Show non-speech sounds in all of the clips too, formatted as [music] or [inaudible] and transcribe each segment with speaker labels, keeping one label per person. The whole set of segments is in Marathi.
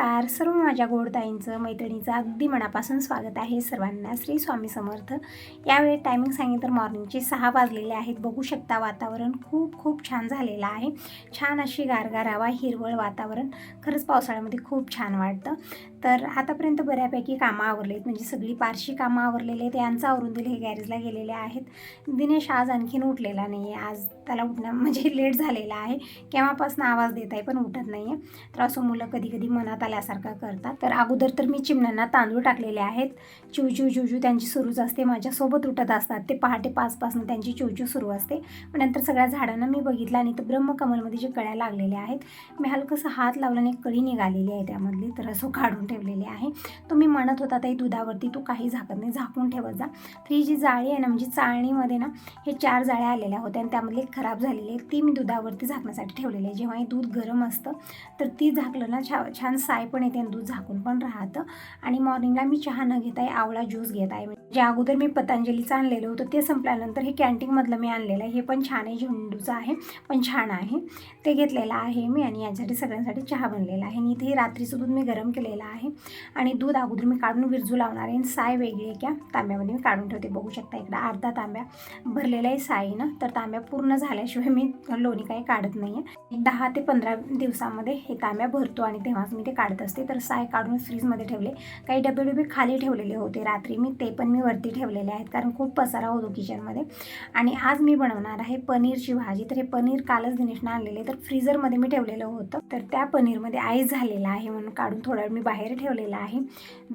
Speaker 1: नमस्कार. सर्व माझ्या गोडताईंचं मैत्रिणीचं अगदी मनापासून स्वागत आहे सर्वांना श्री स्वामी समर्थ. यावेळी टायमिंग सांगितलं तर मॉर्निंगचे सहा वाजलेले आहेत. बघू शकता वातावरण खूप खूप छान झालेलं आहे. छान अशी गारगार हवा हिरवळ वातावरण. खरंच पावसाळ्यामध्ये खूप छान वाटतं. तर आतापर्यंत बऱ्यापैकी कामं आवरलेत. आहेत म्हणजे सगळी पारशी कामं आवरलेले आहेत. यांचं आवरून दिले हे गॅरेजला गेलेले आहेत. दिनेश आज आणखीन उठलेला नाही आहे आज त्याला उठणं म्हणजे [laughs] लेट झालेला आहे. केव्हापासून आवाज देत आहे पण उठत नाही आहे तर असं मुलं कधी कधी मनात आल्यासारखं करतात. तर अगोदर तर मी चिमण्यांना तांदूळ टाकलेले आहेत. चिवचू चिवचू त्यांची सुरूच असते. माझ्यासोबत उठत असतात. ते पहाटे पाचपासून त्यांची चिवचू सुरू असते. पण नंतर सगळ्या झाडांना मी बघितलं आणि तर ब्रह्मकमलमध्ये जे कळ्या लागलेल्या आहेत मी हलकंसं हात लावल्याने कळी निघालेली आहे त्यामधली. तर असं काढून ठेवलेली आहे. तो मी म्हणत होता ताई दुधावरती तू काही झाकत नाही झाकून ठेवत जा. तर ही जी जाळी आहे ना म्हणजे चाळणीमध्ये ना हे चार जाळ्या आलेल्या होत्या आणि त्यामधली एक खराब झालेली आहे ती मी दुधावरती झाकण्यासाठी ठेवलेली आहे. जेव्हा हे दूध गरम असतं तर ती झाकलं ना छा छान साय पण येते आणि दूध झाकून पण राहतं. आणि मॉर्निंगला मी चहा न घेत आहे आवळा ज्यूस घेत आहे. जे अगोदर मी पतंजलीचं आणलेलं होतं ते संपल्यानंतर हे कॅन्टीनमधलं मी आणलेलं आहे. हे पण छान आहे झेंडूचं आहे पण छान आहे. ते घेतलेलं आहे मी आणि याच्यासाठी सगळ्यांसाठी चहा बनलेला आहे. आणि इथे रात्रीचं दूध मी गरम केलेलं आहे. आणि दूध अगोदर मी काढून विरजू लावणार आहे. आणि साय वेगळी एका तांब्यामध्ये मी काढून ठेवते. बघू शकता इकडं अर्धा तांब्या भरलेला आहे साईनं. तर तांब्या पूर्ण झाल्याशिवाय मी लोणी काही काढत नाही आहे दहा ते पंधरा दिवसामध्ये हे तांब्या भरतो आणि तेव्हाच मी ते काढत असते. तर साय काढून फ्रीजमध्ये ठेवले. काही डबे डबे खाली ठेवलेले होते रात्री. मी ते पण मी वरती ठेवलेले आहेत. कारण खूप पसारा होतो किचनमध्ये. आणि आज मी बनवणार आहे पनीरची भाजी. तर हे पनीर कालच दिनेशनं आणलेले तर फ्रीजरमध्ये मी ठेवलेलं होतं. तर त्या पनीरमध्ये आईस झालेलं आहे म्हणून काढून थोडा वेळ मी बाहेर ठेवलेला आहे.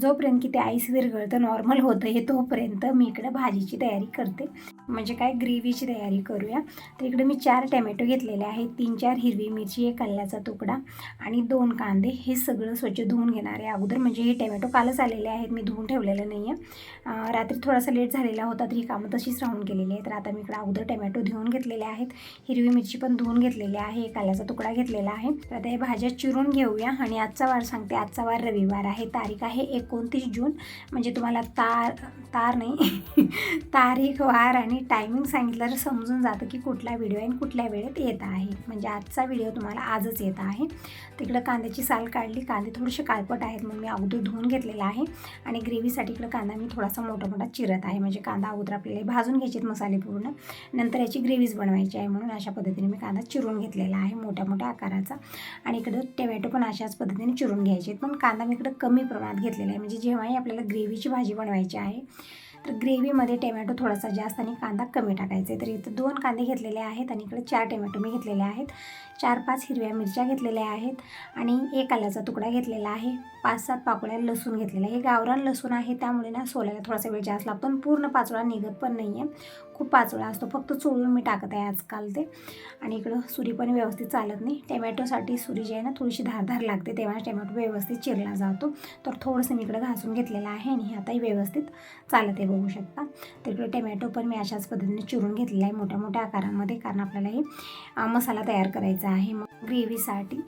Speaker 1: जोपर्यंत की ते आईस विरघळतं नॉर्मल होतं हे तोपर्यंत मी इकडं भाजीची तयारी करते. म्हणजे काय? ग्रेव्हीची तयारी करूया. तर इकडे मी चार टॅमॅटो घेतलेले आहेत. तीन चार हिरवी मिरची एक कल्ल्याचा तुकडा आणि दोन कांदे. हे सगळं स्वच्छ धुवून घेणार आहे अगोदर. म्हणजे हे टॅमॅटो कालच आलेले आहेत. मी धुवून ठेवलेलं नाही आहे रात्री थोडासा लेट झालेला होता तर ही कामं तशीच राहून गेलेली आहेत. तर आता मी इकडे अगोदर टॅमॅटो धुवून घेतलेले आहेत. हिरवी मिरची पण धुवून घेतलेली आहे. एक काल्याचा तुकडा घेतलेला आहे. तर आता हे भाज्या चिरून घेऊया आणि आजचा वार सांगते. आजचा वार रविवार. आहे तारीख आहे एकोणतीस जून. म्हणजे तुम्हाला तार तार नाही [laughs] तारीख वार आणि टायमिंग सांगितलं तर समजून जातं की कुठला व्हिडिओ आहे आणि कुठल्या वेळेत येत आहे. म्हणजे आजचा व्हिडिओ तुम्हाला आजच येत आहे. तिकडं कांद्याची साल काढली कांदे थोडेसे काळपट आहेत म्हणून मी अगोदर धुवून घेतलेला आहे. आणि ग्रेव्हीसाठी इकडं कांदा मी थोडासा मोठा मोठा चिरत आहे. म्हणजे कांदा अगोदर आपल्याला भाजून घ्यायचे मसाले पूर्ण. नंतर याची ग्रेव्हीज बनवायची आहे म्हणून अशा पद्धतीने मी कांदा चिरून घेतलेला आहे मोठ्या मोठ्या आकाराचा. आणि इकडं टोमॅटो पण अशाच पद्धतीने चिरून घ्यायचे पण कांदा मी इकडं कमी प्रमाणात घेतलेलं आहे. म्हणजे जेव्हाही आपल्याला ग्रेव्हीची भाजी बनवायची आहे तर ग्रेव्हीमध्ये टोमॅटो थोडासा जास्त आणि कांदा कमी टाकायचा आहे. तर इथं दोन कांदे घेतलेले आहेत आणि इकडे चार टोमॅटो मी घेतलेले आहेत. चार पाच हिरव्या मिरच्या घेतलेल्या आहेत आणि एक आल्याचा तुकडा घेतलेला आहे. पाच सात पाकळ्या लसूण घेतलेला आहे. हे गावरान लसूण आहे. त्यामुळे ना सोलायला थोडासा वेळ जास्त लागतो पण पूर्ण पाचोळा निघत पण नाही आहे खूप पाचोळा असतो. फक्त चोळून मी टाकत आहे आजकाल ते. आणि इकडं सुरी पण व्यवस्थित चालत नाही. टमॅटोसाठी सुरी जी आहे ना थोडीशी धारधार लागते. तेव्हा टमॅटो व्यवस्थित चिरला जातो. तर थोडंसं मी इकडं घासून घेतलेलं आहे आणि हे आताही व्यवस्थित चालत आहे बघू शकता. तर इकडे टमॅटो पण मी अशाच पद्धतीने चिरून घेतलेला आहे मोठ्या मोठ्या आकारामध्ये. कारण आपल्याला हे मसाला तयार करायचा आहे मग ग्रेव्हीसाठी.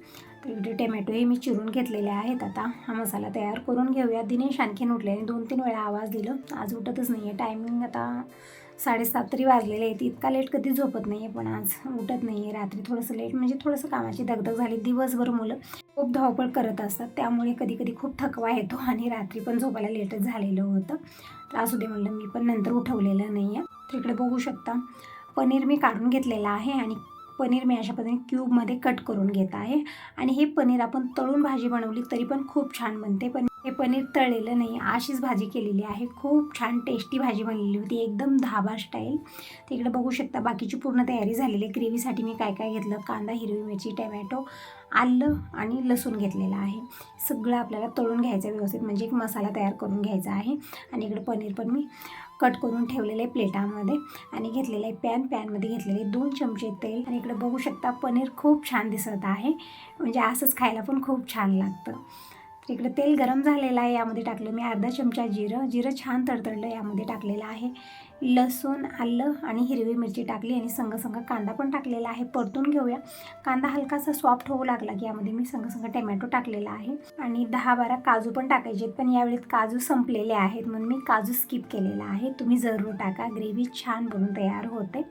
Speaker 1: तर इथे टमॅटो हे मी चिरून घेतलेले आहेत. आता हा मसाला तयार करून घेऊया. दिनेश आणखीन उठल्याने दोन तीन वेळा आवाज दिलं. आज उठतच नाही आहे टायमिंग आता साडेसात तरी वाजलेले आहेत. इतका लेट कधी झोपत नाही आहे पण आज उठत नाही आहे रात्री थोडंसं लेट म्हणजे थोडंसं कामाची दगदग झाली. दिवसभर मुलं खूप धावपळ करत असतात. त्यामुळे कधी कधी खूप थकवा येतो आणि रात्री पण झोपायला लेटच झालेलं होतं. तर असू दे म्हणलं मी पण नंतर उठवलेलं नाही आहे तिकडे बघू शकता. पनीर मी काढून घेतलेलं आहे आणि पनीर मी अशा पद्धतीने क्यूबमध्ये कट करून घेत आहे. आणि हे पनीर आपण तळून भाजी बनवली तरी पण खूप छान बनते. पण हे पनीर तळलेलं नाही अशीच भाजी केलेली आहे. खूप छान टेस्टी भाजी बनलेली होती एकदम धाबा स्टाईल तिकडे बघू शकता बाकीची पूर्ण तयारी झालेली आहे. ग्रेव्हीसाठी मी काय काय घेतलं? कांदा हिरवी मिरची टमॅटो आलं आणि लसूण घेतलेलं आहे. सगळं आपल्याला तळून घ्यायचं व्यवस्थित. म्हणजे एक मसाला तयार करून घ्यायचा आहे. आणि इकडे पनीर पण मी कट करून ठेवलेलं आहे प्लेटामध्ये आणि घेतलेलं आहे पॅन पॅनमध्ये घेतलेले दोन चमचे तेल. आणि इकडे बघू शकता पनीर खूप छान दिसत आहे. म्हणजे असंच खायला पण खूप छान लागतं. तर इकडे तेल गरम झालेलं आहे यामध्ये टाकलं मी अर्धा चमचा जिरं. जिरं छान तडतडलं यामध्ये टाकलेलं आहे. लसूण आलं आणि हिरवी मिरची टाकली आणि संगसंग कांदा पण टाकलेला आहे. परतून घेऊया. कांदा हलकासा सॉफ्ट होऊ लागला की यामध्ये मी संगसंग टोमॅटो टमॅटो टाकलेला आहे. आणि दहा बारा काजू पण टाकायचे आहेत पण यावेळेत काजू संपलेले आहेत म्हणून मी काजू स्किप केलेला आहे. तुम्ही जरूर टाका. ग्रेव्ही छान बनून तयार होते.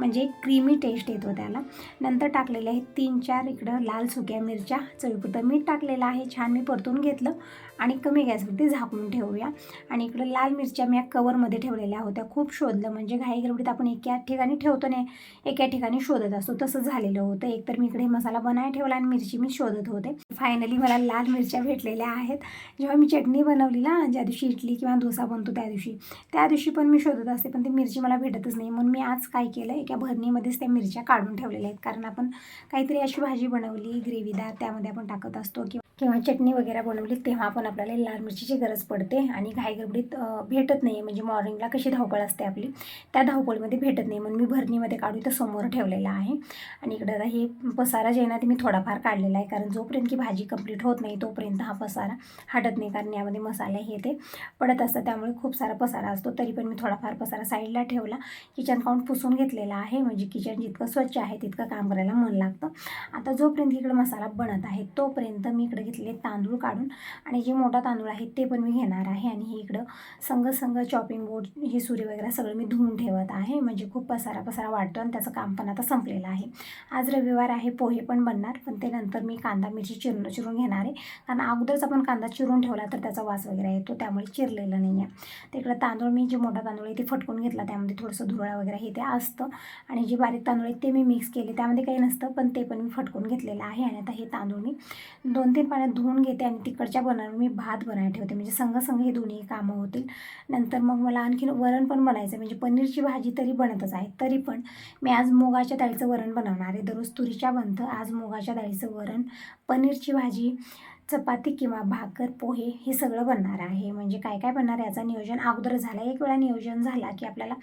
Speaker 1: म्हणजे क्रीमी टेस्ट येतो त्याला. नंतर टाकलेले आहेत तीन चार इकडं लाल सुक्या मिरच्या चवीपुरतं मीठ टाकलेलं आहे छान मी परतून घेतलं आणि कमी गॅसवरती झाकून ठेवूया. आणि इकडं लाल मिरच्या मी या कवरमध्ये ठेवलेल्या होत्या खूप शोधलं. म्हणजे घाई गडबडीत आपण एका ठिकाणी ठेवतो नाही एका ठिकाणी शोधत असतो. तसं झालेलं होतं. एकतर मी इकडे मसाला बनाय ठेवला आणि मिरची मी शोधत होते. फायनली मला लाल मिरच्या भेटलेल्या आहेत. जेव्हा मी चटणी बनवली ना ज्या दिवशी इडली किंवा डोसा बनतो त्या दिवशी त्या दिवशी पण मी शोधत असते पण ती मिरची मला भेटतच नाही. म्हणून मी आज काय केलं एका भरणीमध्येच त्या मिरच्या काढून ठेवलेल्या आहेत. कारण आपण काहीतरी अशी भाजी बनवली ग्रेव्हीदार त्यामध्ये आपण टाकत असतो किंवा किंवा चटणी वगैरे बनवली तेव्हा पण आपल्याला लाल मिरचीची गरज पडते आणि घाईगडबडीत भेटत नाही म्हणजे मॉर्निंगला कशी धावपळ असते आपली त्या धावपळीमध्ये भेटत नाही. म्हणून मी भरणीमध्ये काढून तर समोर ठेवलेला आहे. आणि इकडं आता हे पसारा जे आहे ना ते मी थोडाफार काढलेला आहे. कारण जोपर्यंत की भाजी कंप्लीट होत नाही तोपर्यंत हा पसारा हटत नाही. कारण यामध्ये मसाले हे ते पडत असतात. त्यामुळे खूप सारा पसारा असतो. तरी पण मी थोडाफार पसारा साईडला ठेवला. किचन काउंट पुसून घेतलेला आहे. म्हणजे किचन जितकं स्वच्छ आहे तितकं काम करायला मन लागतं. आता जोपर्यंत इकडे मसाला बनत आहे तोपर्यंत मी इकडे घेतले तांदूळ काढून. आणि जे मोठा तांदूळ आहे ते पण मी घेणार आहे. आणि हे इकडं संग संग चॉपिंग बोर्ड हे सुरी वगैरे सगळं मी धुवून ठेवत आहे. म्हणजे खूप पसारा पसारा वाटतो आणि त्याचं काम पण आता संपलेलं आहे. आज रविवार आहे पोहे पण बनणार. पण ते नंतर मी कांदा मिरची चिरून चिरून घेणार आहे. कारण अगोदरच आपण कांदा चिरून ठेवला तर त्याचा वास वगैरे येतो. त्यामुळे चिरलेलं नाही आहे तिकडं तांदूळ मी जे मोठा तांदूळ आहे ते फटकून घेतला. त्यामध्ये थोडंसं धुरळा वगैरे हे ते असतं. आणि जे बारीक तांदूळ आहेत ते मी मिक्स केले. त्यामध्ये काही नसतं. पण ते पण मी फटकून घेतलेलं आहे. आणि आता हे तांदूळ मी दोन तीन पाण्यात धुवून घेते आणि तिकडच्या बनवून मी भात बनायला ठेवते. म्हणजे संगसंग हे दोन्ही कामं होतील. नंतर मग मला आणखीन वरण पण बनायचं आहे. म्हणजे पनीरची भाजी तरी बनतच आहे. तरी पण मी आज मुगाच्या डाळीचं वरण बनवणार आहे. दररोज तुरीच्या बनतं. आज मुगाच्या डाळीचं वरण पनीरची भाजी चपाती किंवा भाकर पोहे हे सगळं बनणार आहे. म्हणजे काय काय बनणार आहे याचा नियोजन अगोदर झाला. एक वेळा नियोजन झाला की आपल्याला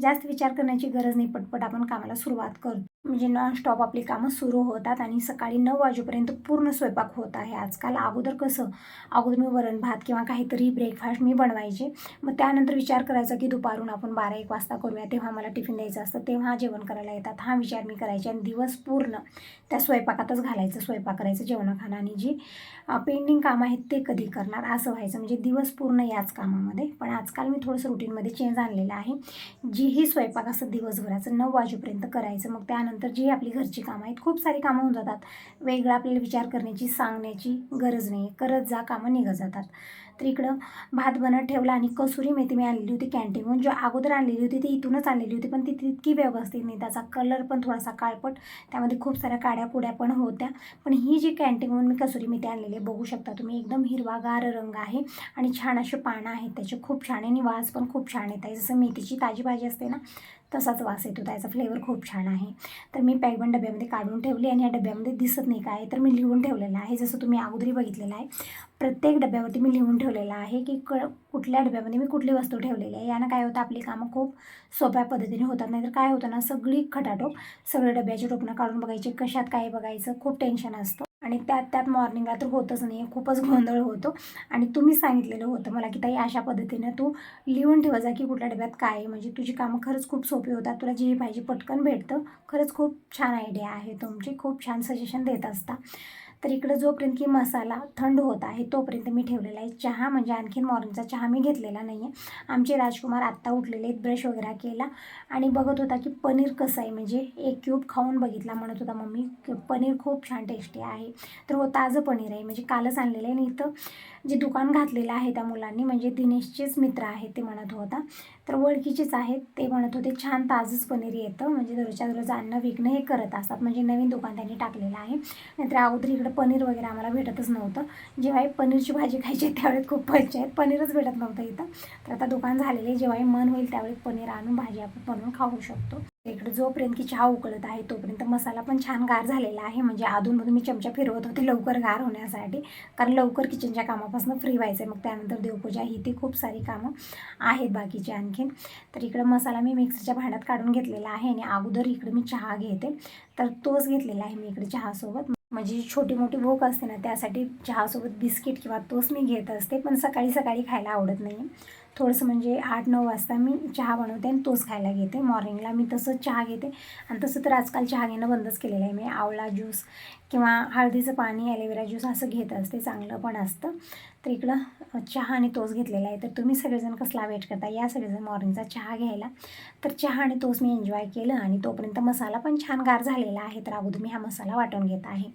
Speaker 1: जास्त विचार करण्याची गरज नाही. पटपट आपण कामाला सुरुवात करतो. म्हणजे नॉनस्टॉप आपली कामं सुरू होतात आणि सकाळी नऊ वाजेपर्यंत पूर्ण स्वयंपाक होत आहे. आजकाल अगोदर कसं अगोदर मी वरण भात किंवा काहीतरी ब्रेकफास्ट मी बनवायचे. मग त्यानंतर विचार करायचा की दुपारून आपण बारा एक वाजता करूया तेव्हा मला टिफिन द्यायचं असतं तेव्हा जेवण करायला येतात. हा विचार मी करायचे आणि दिवस पूर्ण त्या स्वयंपाकातच घालायचं स्वयंपाक करायचं जेवण खाणं आणि जी पेंडिंग कामं आहेत ते कधी करणार असं व्हायचं. म्हणजे दिवस पूर्ण याच कामामध्ये. पण आजकाल मी थोडंसं रुटीनमध्ये चेंज आणलेलं आहे. जीही स्वयंपाक असं दिवसभराचं नऊ वाजेपर्यंत करायचं मग त्यानंतर जी आपली घरची कामं आहेत खूप सारी कामं होऊन जातात. वेगळं आपल्याला विचार करण्याची सांगण्याची गरज नाही करत जा कामं निघत जातात. तर इकडं भात बनत ठेवला आणि कसुरी मेथी मी आणलेली होती कॅन्टीनहून जी अगोदर आणलेली होती ती इथूनच आणलेली होती पण ती तितकी व्यवस्थित नाही. त्याचा कलर पण थोडासा काळपट. त्यामध्ये खूप साऱ्या काड्या पुड्या पण होत्या. पण ही जी कॅन्टीनहून मी कसुरी मेथी आणलेली आहे बघू शकता तुम्ही. एकदम हिरवागार रंग आहे आणि छान असे पानं आहेत त्याचे. खूप छान आहे आणि वास पण खूप छान येत आहे. जसं मेथीची ताजी भाजी असते ना तसाच वास येतो त्याचा फ्लेवर खूप छान आहे. तर मी पॅकबन डब्यामध्ये काढून ठेवली आणि या डब्यामध्ये दिसत नाही काय तर मी लिहून ठेवलेलं आहे. जसं तुम्ही अगोदरी बघितलेलं आहे प्रत्येक डब्यावरती मी लिहून ठेवलेलं आहे की क कुठल्या डब्यामध्ये मी कुठली वस्तू ठेवलेली आहे. यानं काय होतं आपली कामं खूप सोप्या पद्धतीने होतात. नाहीतर काय होतं ना सगळी खटाटोप सगळे डब्याचे टोपणं काढून बघायचे. कशात काय बघायचं खूप टेन्शन असतं. आणि त्यात त्यात मॉर्निंगला तर होतच नाही खूपच गोंधळ होतो. आणि तुम्ही सांगितलेलं होतं मला की ताई अशा पद्धतीनं तू लिहून ठेवा जा की कुठल्या डब्यात काय आहे. म्हणजे तुझी कामं खरंच खूप सोपी होतात. तुला जे पाहिजे पटकन भेटतं. खरंच खूप छान आयडिया आहे तुमची. खूप छान सजेशन देत असता. तर इकडं जोपर्यंत की मसाला थंड होत आहे तोपर्यंत मी ठेवलेला आहे चहा. म्हणजे आणखीन मॉर्निंगचा चहा मी घेतलेला नाही आहे आमचे राजकुमार आत्ता उठलेले आहेत ब्रश वगैरे केला. आणि बघत होता की पनीर कसं आहे. म्हणजे एक क्यूब खाऊन बघितला म्हणत होता मम्मी. पनीर खूप छान टेस्टी आहे. तर हो ताजं पनीर आहे. म्हणजे कालच आणलेलं आहे. आणि इथं जे दुकान घातलेलं आहे त्या मुलांनी म्हणजे दिनेशचेच मित्र आहेत ते म्हणत होता. तर ओळखीचेच आहेत ते म्हणत होते छान ताजंच पनीर येतं. म्हणजे दररोजच्या दररोज अन्न विकणं हे करत असतात. म्हणजे नवीन दुकान त्यांनी टाकलेलं आहे. नाहीतर अगोदर इकडं पनीर वगैरे आम्हाला भेटतच नव्हतं. जेव्हाही पनीरची भाजी खायची त्यावेळेस खूप पंचायत पनीरच भेटत नव्हतं इथं. तर आता दुकान झालेले जेव्हाही मन होईल त्यावेळी पनीर आणून भाजी आपण बनवून खाऊ शकतो. इकडे जोपर्यंत की चहा उकळत आहे तोपर्यंत मसाला पण छान गार झालेला आहे. म्हणजे अधूनमधून मी चमचा फिरवत होते लवकर गार होण्यासाठी. कारण लवकर किचनच्या कामापासून फ्री व्हायचं आहे मग त्यानंतर देवपूजा ही ती खूप सारी कामं आहेत बाकीची आणखीन. तर इकडं मसाला मी मिक्सरच्या भांड्यात काढून घेतलेला आहे आणि अगोदर इकडे मी चहा घेते. तर तोच घेतलेला आहे मी इकडे चहासोबत. म्हणजे छोटी मोठी भूक असते ना त्यासाठी चहासोबत बिस्किट किंवा तोच मी घेत असते. पण सकाळी सकाळी खायला आवडत नाही थोडंसं म्हणजे आठ नऊ वाजता मी चहा बनवते आणि तोच खायला घेते. मॉर्निंगला मी तसं चहा घेते. आणि तसं तर आजकाल चहा घेणं बंदच केलेलं आहे. मी आवळा ज्यूस किंवा हळदीचं पाणी ॲलोवेरा ज्यूस असं घेत असते. चांगलं पण असतं. तर इकडं चहा आणि तोच घेतलेला आहे. तर तुम्ही सगळेजण कसला वेट करता? या सगळेजण मॉर्निंगचा चहा घ्यायला. तर चहा आणि तोच मी एन्जॉय केलं आणि तोपर्यंत मसाला पण छान गार झालेला आहे. तर अगोदर मी हा मसाला वाटून घेत आहे.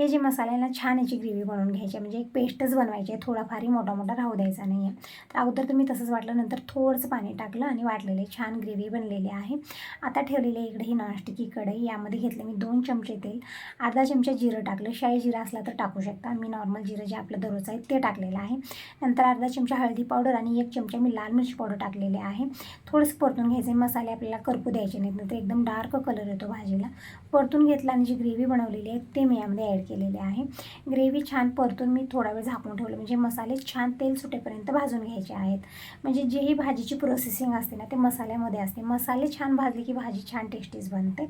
Speaker 1: हे जे मसाले ना छान याची ग्रेव्ही बनवून घ्यायची आहे. म्हणजे एक पेस्टच बनवायची आहे थोडाफारही मोठा मोठा राहू द्यायचा नाही आहे. तर अगोदर तुम्ही तसंच वाटलं नंतर थोडंसं पाणी टाकलं आणि वाटलेले छान ग्रेव्ही बनलेली आहे. आता ठेवलेली इकडे ही नॉनस्टिकी कढई यामध्ये घेतले मी दोन चमचे तेल अर्धा चमचा जिरं टाकलं. शाही जिरं असला तर टाकू शकता. मी नॉर्मल जिरं जे आपलं दररोज आहे ते टाकलेलं आहे. नंतर अर्धा चमचा हळदी पावडर आणि एक चमचा मी लाल मिरची पावडर टाकलेले आहे. थोडंसं परतून घ्यायचे मसाले आपल्याला करपू द्यायचे नाहीत नंतर एकदम डार्क कलर येतो भाजीला. परतून घेतला आणि जी ग्रेव्ही बनवलेली आहे ते मी यामध्ये ॲड केलेले आहे. ग्रेव्ही छान परतून मी थोडा वेळ झाकून ठेवलं. म्हणजे मसाले छान तेल सुटेपर्यंत भाजून घ्यायचे आहेत. म्हणजे जे ही भाजीची प्रोसेसिंग असते ना ते मसाल्यामध्ये असते. मसाले छान भाजले की भाजी छान टेस्टीच बनते.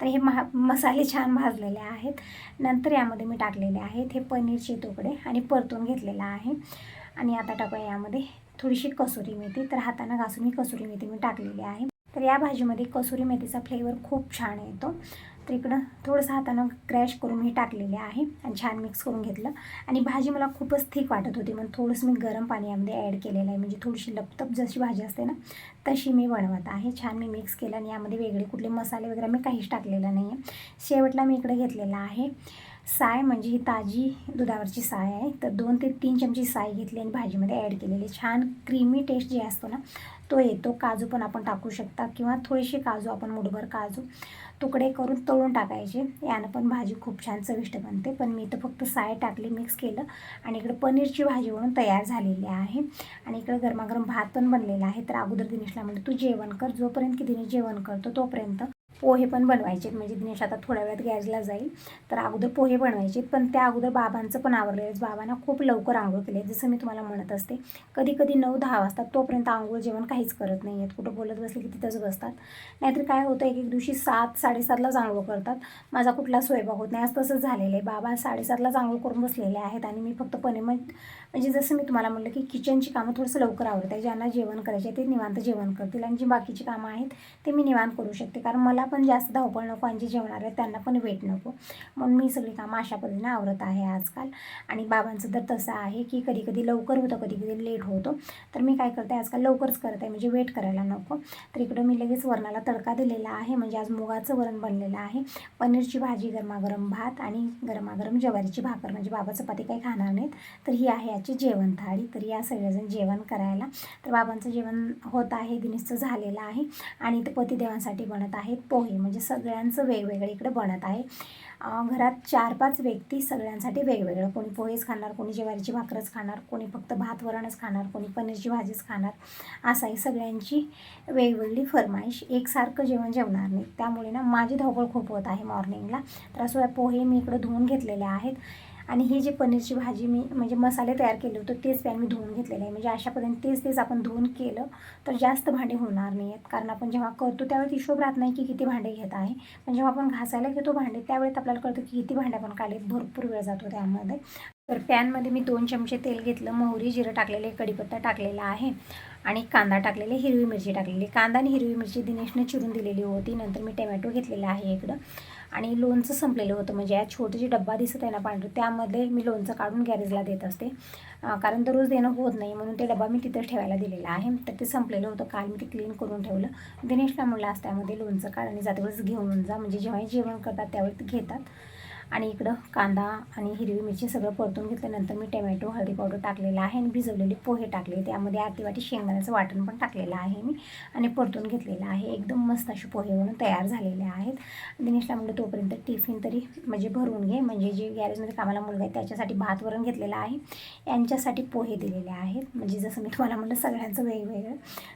Speaker 1: तर हे महा मसाले छान भाजलेले आहेत. नंतर यामध्ये मी टाकलेले आहेत हे पनीरचे तुकडे आणि परतून घेतलेला आहे. आणि आता टाकूया यामध्ये थोडीशी कसुरी मेथी. तर हातानं घासून ही कसुरी मेथी मी टाकलेली आहे. तर या भाजीमध्ये कसुरी मेथीचा फ्लेवर खूप छान येतो. तर इकडं थोडंसं हातानं क्रॅश करून मी टाकलेले आहे आणि छान मिक्स करून घेतलं. आणि भाजी मला खूपच थिक वाटत होती म्हणून थोडंसं मी गरम पाणी यामध्ये ॲड केलेलं आहे. म्हणजे थोडीशी लपतप जशी भाजी असते ना तशी मी बनवत आहे. छान मी मिक्स केलं आणि यामध्ये वेगळे कुठले मसाले वगैरे मी काहीच टाकलेलं नाही आहे शेवटला मी इकडे घेतलेला आहे. साय म्हणजे ही ताजी दुधावरची साय आहे. तर दोन ते तीन चमची साय घेतली आणि भाजीमध्ये ॲड केलेली छान क्रीमी टेस्ट जे असतो ना तो येतो. काजू पण आपण टाकू शकता किंवा थोडेसे काजू आपण मुठभर काजू तुकडे करून तळून टाकायचे. यानं पण भाजी खूप छान चविष्ट बनते. पण मी तर फक्त साय टाकली मिक्स केलं आणि इकडं पनीरची भाजी म्हणून तयार झालेली आहे. आणि इकडं गरमागरम भात पण बनलेला आहे. तर अगोदर दिनेशला म्हणजे तू जेवण कर. जोपर्यंत की दिनेश जेवण करतो तोपर्यंत पोहे पण बनवायचे. म्हणजे दिनेश आता थोड्या वेळात गॅसला जाईल. तर अगोदर पोहे बनवायचे. पण त्या अगोदर बाबांचं पण आवरलेलं आहे. बाबांना खूप लवकर आंघोळ केली आहे. जसं मी तुम्हाला म्हणत असते कधी कधी नऊ दहा वाजता तोपर्यंत आंघोळ जेवण काहीच करत नाही आहेत. कुठं बोलत बसले की तिथंच बसतात. नाहीतर काय होतं एक एक दिवशी सात साडेसातलाच आंघोळ करतात. माझा कुठला स्वयंपाक होत नाही. आज तसंच झालेलं आहे. बाबा साडेसातलाच आंघोळ करून बसलेले आहेत आणि मी फक्त पणे मग म्हणजे जसं मी तुम्हाला म्हणलं की किचनची कामं थोडंसं लवकर आवडत आहे ज्यांना जेवण करायचे ते निवांत जेवण करतील आणि जी बाकीची कामं आहेत ते मी निवांत करू शकते. कारण मला पण जास्त धावपळ नको आणि जे जेवणार आहेत त्यांना पण वेट नको. म्हणून मी सगळी कामं अशा पद्धतीने आवरत आहे आजकाल. आणि बाबांचं तर तसं आहे की कधी कधी लवकर होतं कधी कधी लेट होतो. तर मी काय करते आजकाल लवकरच करत आहे म्हणजे वेट करायला नको. तर इकडं मी लगेच वरणाला तडका दिलेला आहे. म्हणजे आज मुगाचं वरण बनलेलं आहे. पनीरची भाजी गरमागरम भात आणि गरमागरम ज्वारीची भाकर. म्हणजे बाबा चपाती काही खाणार नाहीत तर ही आहे याची जेवण थाळी. तर या सगळेजण जेवण करायला. तर बाबांचं जेवण होत आहे दिनेशचं झालेलं आहे. आणि ते पतिदेवांसाठी बनत आहेत पोहे. म्हणजे सगळ्यांचं वेगवेगळे इकडे बनत आहे. घरात चार पाच व्यक्ती सगळ्यांसाठी वेगवेगळं. कोणी पोहेच खाणार कोणी ज्वारीची भाकरच खाणार कोणी फक्त भात वरणच खाणार कोणी पनीरची भाजीच खाणार. असं आहे सगळ्यांची वेगवेगळी फरमाईश. एकसारखं जेवण जेवणार नाही. त्यामुळे ना माझी धावपळ खूप होत आहे मॉर्निंगला. तर असं पोहे मी इकडं धुवून घेतलेले आहेत. आणि ही जी पनीरची भाजी मी म्हणजे मसाले तयार केले होते तेच पॅन मी धुवून घेतलेले आहे. म्हणजे अशा पद्धतीने तेच तेच आपण धुवून केलं तर जास्त भांडे होणार नाही आहेत कारण आपण जेव्हा करतो त्यावेळेस हिशोब राहत नाही की किती भांडे घेत आहे. पण जेव्हा आपण घासायला घेतो भांडे त्यावेळेस आपल्याला कळतं की किती भांडे आपण काढले भरपूर वेळ जातो त्यामध्ये. तर पॅनमध्ये मी दोन चमचे तेल घेतलं मोहरी जिरं टाकलेले कढीपत्ता टाकलेला आहे. आणि कांदा टाकलेले हिरवी मिरची टाकलेली. कांदा आणि हिरवी मिरची दिनेशने चिरून दिलेली होती. नंतर मी टमॅटो घेतलेला आहे इकडं. आणि लोणचं संपलेलं होतं. म्हणजे या छोटे जे डब्बा दिसत आहे ना पांढरं त्यामध्ये मी लोणचं काढून गॅरेजला देत असते. कारण दररोज देणं होत नाही म्हणून ते डबा मी तिथं ठेवायला दिलेला आहे. तर ते संपलेलं होतं. काल मी ते क्लीन करून ठेवलं. दिनेशला म्हणलं आज त्यामध्ये लोणचं काढ आणि जातेवेळेस घेऊन जा. म्हणजे जेव्हाही जेवण करतात त्यावेळी ते घेतात. आणि इकडं कांदा आणि हिरवी मिरची सगळं परतून घेतल्यानंतर मी टमॅटो हळदी पावडर टाकलेला आहे आणि भिजवलेले पोहे टाकले. त्यामध्ये अर्धी वाटी शेंगदाण्याचं वाटण पण टाकलेलं आहे मी आणि परतून घेतलेलं आहे. एकदम मस्त असे पोहे म्हणून तयार झालेले आहेत. दिनेशला म्हणलं तोपर्यंत टिफिन तरी म्हणजे भरून घे. म्हणजे जे गॅरेजमध्ये कामाला मुलगा आहे त्याच्यासाठी भात वरण घेतलेला आहे. यांच्यासाठी पोहे दिलेले आहेत. म्हणजे जसं मी तुम्हाला म्हणलं सगळ्यांचं वेगवेगळं.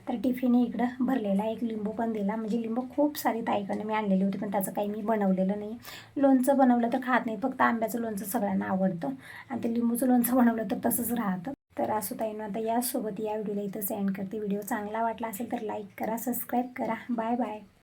Speaker 1: तर टिफिन इकडं भरलेला एक लिंबू पण दिला. म्हणजे लिंबू खूप सारी ताईकडनं मी आणलेली होती पण त्याचं काही मी बनवलेलं नाही. लोणचं बनवलं तर खात नाही. फक्त आंब्याचं लोणचं सगळ्यांना आवडतं. आणि ते लिंबूचं लोणचं बनवलं तर तसंच राहतं. तर असो ताईनं आता यासोबत या व्हिडिओला इथं सेंड करते. व्हिडिओ चांगला वाटला असेल तर लाईक करा सबस्क्राईब करा. Bye bye